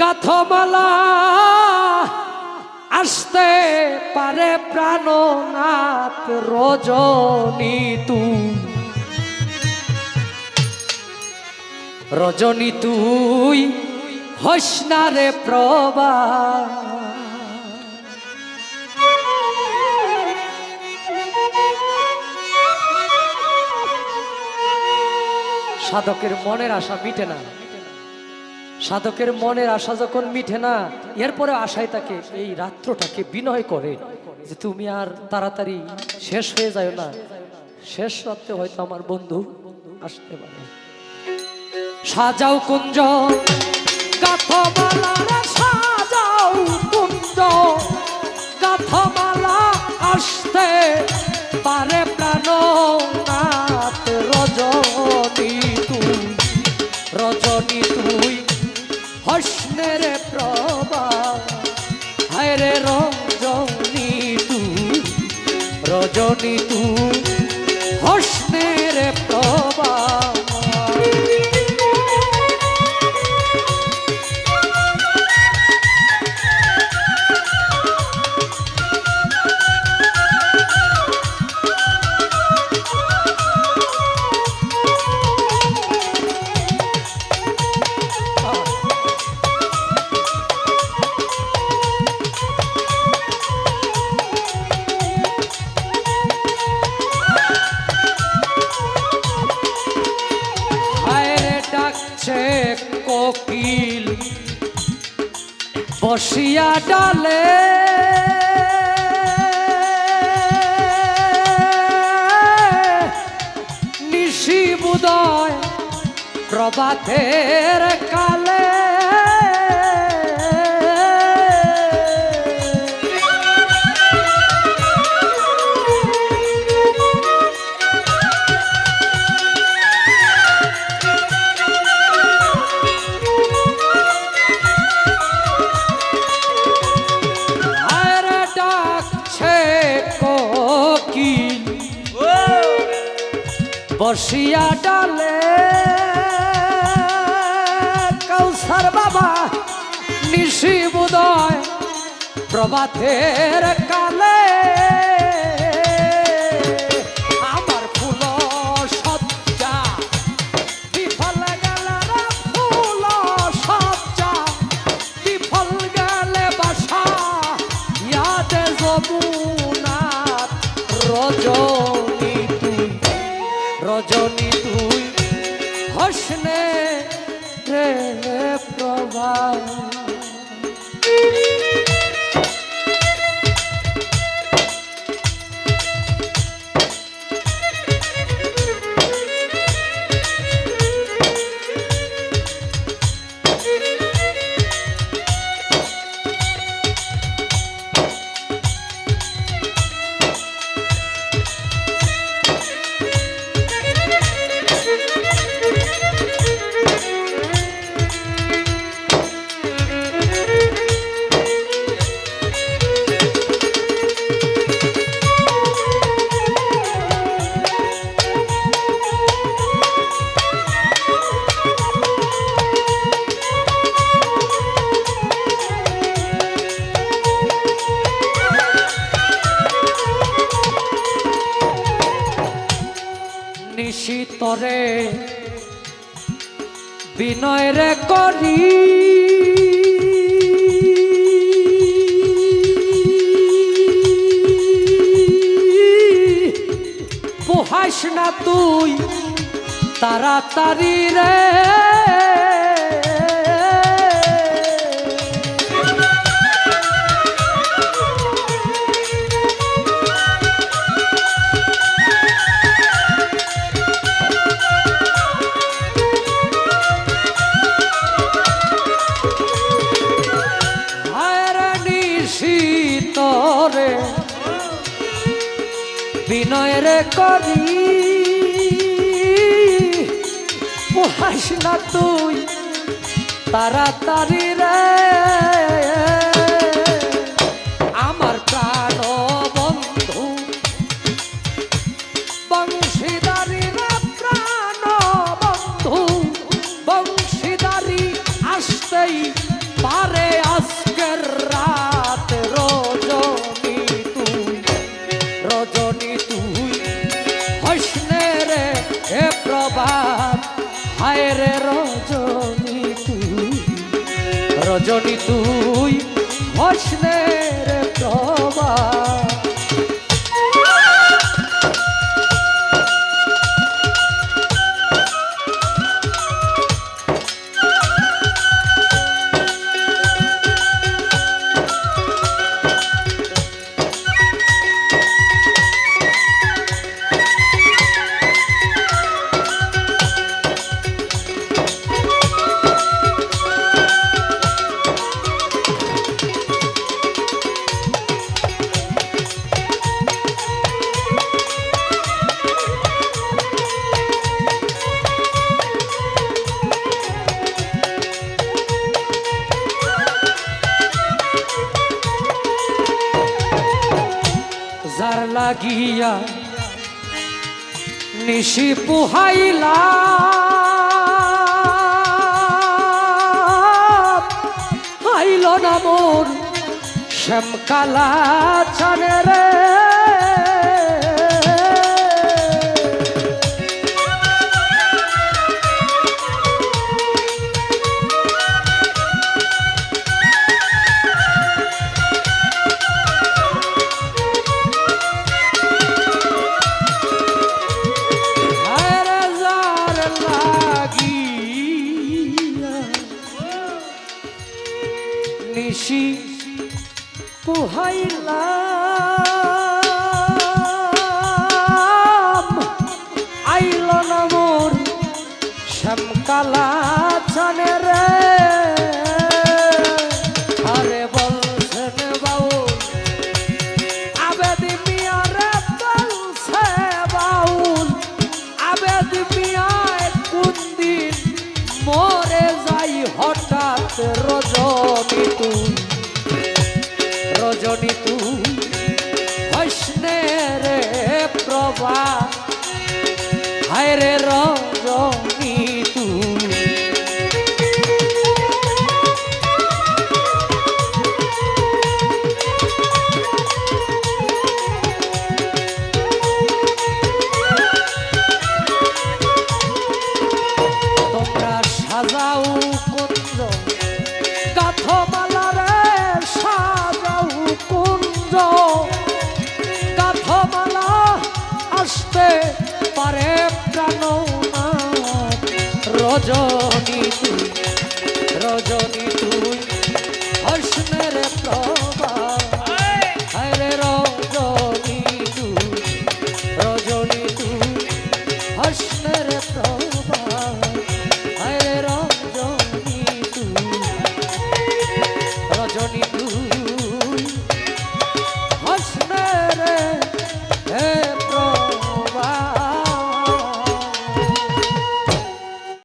গাথমালা আসতে পারে প্রাণনাথ রজনী তুই রজনী তুই হসনারে প্রবা সাধকের মনের আশা মিটে না। সাধকের মনের আশা যখন মিঠে না, এরপরে আশায় তাকে এই রাত্রটাকে বিনয় করে যে তুমি আর তাড়াতাড়ি শেষ হয়ে যায় না। শেষ রাত্রে হয়তো আমার বন্ধু আসতে পারে। সাজাও কুঞ্জ গাথমালা রে রজনী তুই বসিয়া ডালে। নিশি বুদয় প্রভাতের কালে বসিয়া ডালে কৌসার বাবা নিশি বুদয় প্রভাতের কালে। রজনী তুই হসনে রে প্রভা নিশিতরে বিনয় রে করি। পোহাস না তুই তাড়াতাড়ি রে। নিশিতরে বিনয় করি। পোহাস না তুই তাড়াতাড়ি রে। রঞ্জনী তুই ঘষলে যার লাগিয়া নিশি পুহাইলা। আইল না মোর শ্যামকালা চানে রে। hayırlar. হায় রে র রজনী তুই রজনী তুই হর্ষণের প্র